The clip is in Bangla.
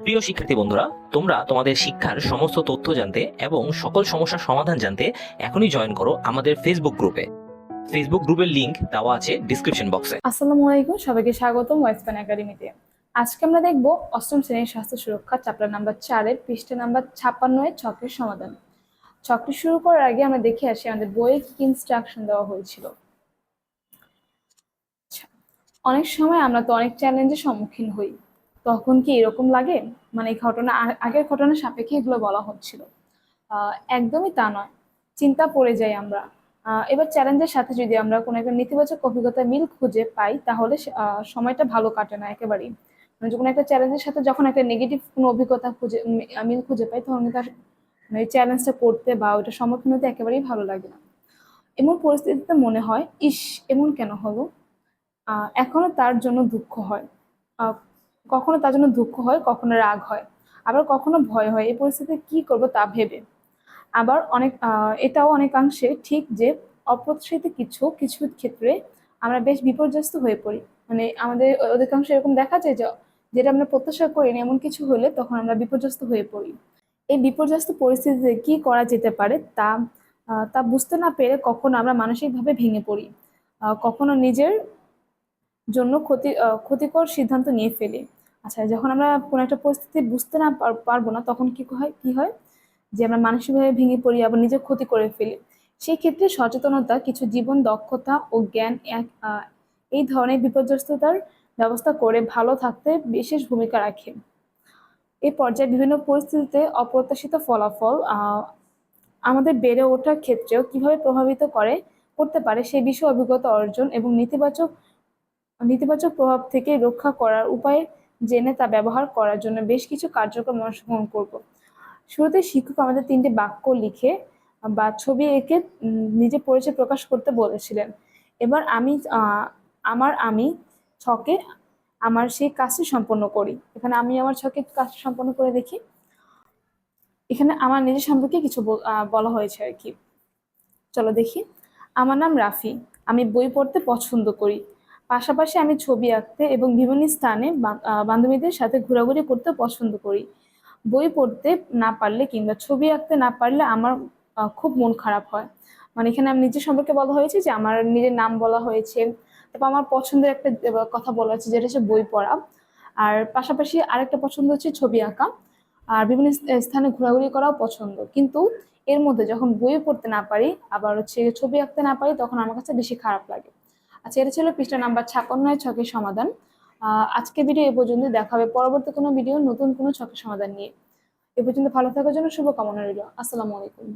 প্রিয় শিক্ষার্থী বন্ধুরা, তোমরা তোমাদের শিক্ষার সমস্ত তথ্য জানতে এবং সকল সমস্যার সমাধান জানতে এখনই জয়েন করো আমাদের ফেসবুক গ্রুপে ফেসবুক গ্রুপের লিংক দেওয়া আছে ডিসক্রিপশন বক্সে আসসালামু আলাইকুম, সবাইকে স্বাগতম ওয়েস্টপ্যান একাডেমিতে আজকে আমরা দেখব অষ্টম শ্রেণির স্বাস্থ্য সুরক্ষা চ্যাপ্টার নাম্বার চারের পৃষ্ঠা নাম্বার ছাপ্পান্ন এর ছকের সমাধান। ছকটি শুরু করার আগে আমরা দেখে আসি আমাদের বইয়ে কি ইনস্ট্রাকশন দেওয়া হয়েছিল। অনেক সময় আমরা তো অনেক চ্যালেঞ্জের সম্মুখীন হই। তখন কি এরকম লাগে? মানে এই ঘটনা আগের ঘটনার সাপেক্ষে এগুলো বলা হচ্ছিল। একদমই তা নয়। চিন্তা পড়ে যাই আমরা। এবার চ্যালেঞ্জের সাথে যদি আমরা কোনো একটা নেতিবাচক অভিজ্ঞতা মিল খুঁজে পাই, তাহলে সময়টা ভালো কাটে না একেবারেই। মানে যখন একটা চ্যালেঞ্জের সাথে যখন একটা নেগেটিভ কোনো অভিজ্ঞতা খুঁজে মিল খুঁজে পাই, তখন আর মানে চ্যালেঞ্জটা করতে বা ওইটা সম্মুখীন হতে একেবারেই ভালো লাগে না। এমন পরিস্থিতিতে মনে হয়, ইস, এমন কেন হলো? এখনও তার জন্য দুঃখ হয়। কখনো তার জন্য দুঃখ হয়, কখনো রাগ হয়, আবার কখনো ভয় হয়, এই পরিস্থিতিতে কি করব তা ভেবে। আবার অনেক এটাও অনেকাংশে ঠিক যে অপ্রত্যাশিত কিছু কিছু ক্ষেত্রে আমরা বেশ বিপর্যস্ত হয়ে পড়ি। মানে আমাদের অধিকাংশ এরকম দেখা যায় যে যেটা আমরা প্রত্যাশা করিনি এমন কিছু হলে তখন আমরা বিপর্যস্ত হয়ে পড়ি। এই বিপর্যস্ত পরিস্থিতিতে কি করা যেতে পারে তা তা বুঝতে না পেরে কখনো আমরা মানসিকভাবে ভেঙে পড়ি। কখনো নিজের জন্য ক্ষতি ক্ষতিকর সিদ্ধান্ত নিয়ে ফেলি। আচ্ছা যখন আমরা কোনো একটা পরিস্থিতি বুঝতে না পারব না, তখন কি হয় কি হয়? যে আমরা মানসিকভাবে ভেঙে পড়ি আবার নিজের ক্ষতি করে ফেলি। সেই ক্ষেত্রে সচেতনতা, কিছু জীবন দক্ষতা ও জ্ঞান এই ধরনের বিপর্যস্ততার ব্যবস্থা করে ভালো থাকতে বিশেষ ভূমিকা রাখে। এই পর্যায়ে বিভিন্ন পরিস্থিতিতে অপ্রত্যাশিত ফলাফল আমাদের বেড়ে ওঠার ক্ষেত্রেও কীভাবে প্রভাবিত করে, করতে পারে সেই বিষয়ে অভিজ্ঞতা অর্জন এবং নেতিবাচক নেতিবাচক প্রভাব থেকে রক্ষা করার উপায় জেনে তা ব্যবহার করার জন্য বেশ কিছু কার্যক্রম অংশগ্রহণ করব। শুরুতে শিক্ষক আমাদের তিনটি বাক্য লিখে বা ছবি এঁকে নিজে পরিচয় প্রকাশ করতে বলেছিলেন। এবার আমি আমার আমি ছকে আমার সেই কাজটি সম্পন্ন করি। এখানে আমি আমার ছকে কাজটি সম্পন্ন করে দেখি। এখানে আমার নিজের সম্পর্কে কিছু বলা হয়েছে আর কি। চলো দেখি। আমার নাম রাফি। আমি বই পড়তে পছন্দ করি। পাশাপাশি আমি ছবি আঁকতে এবং বিভিন্ন স্থানে বান্ধবীদের সাথে ঘোরাঘুরি করতে পছন্দ করি। বই পড়তে না পারলে কিংবা ছবি আঁকতে না পারলে আমার খুব মন খারাপ হয়। মানে এখানে আমি নিজের সম্পর্কে বলা হয়েছে যে আমার নিজের নাম বলা হয়েছে। তারপর আমার পছন্দের একটা কথা বলা হচ্ছে যেটা হচ্ছে বই পড়া। আর পাশাপাশি আরেকটা পছন্দ হচ্ছে ছবি আঁকা। আর বিভিন্ন স্থানে ঘোরাঘুরি করাও পছন্দ। কিন্তু এর মধ্যে যখন বই পড়তে না পারি, আবার হচ্ছে ছবি আঁকতে না পারি, তখন আমার কাছে বেশি খারাপ লাগে। আচ্ছা এটা ছিল পৃষ্ঠা নাম্বার ছাপান্নয় ছকের সমাধান। আজকে ভিডিও এ পর্যন্ত দেখা হবে পরবর্তী কোনো ভিডিও, নতুন কোনো ছকের সমাধান নিয়ে। এ পর্যন্ত ভালো থাকার জন্য শুভকামনা রইল। আসসালামু আলাইকুম।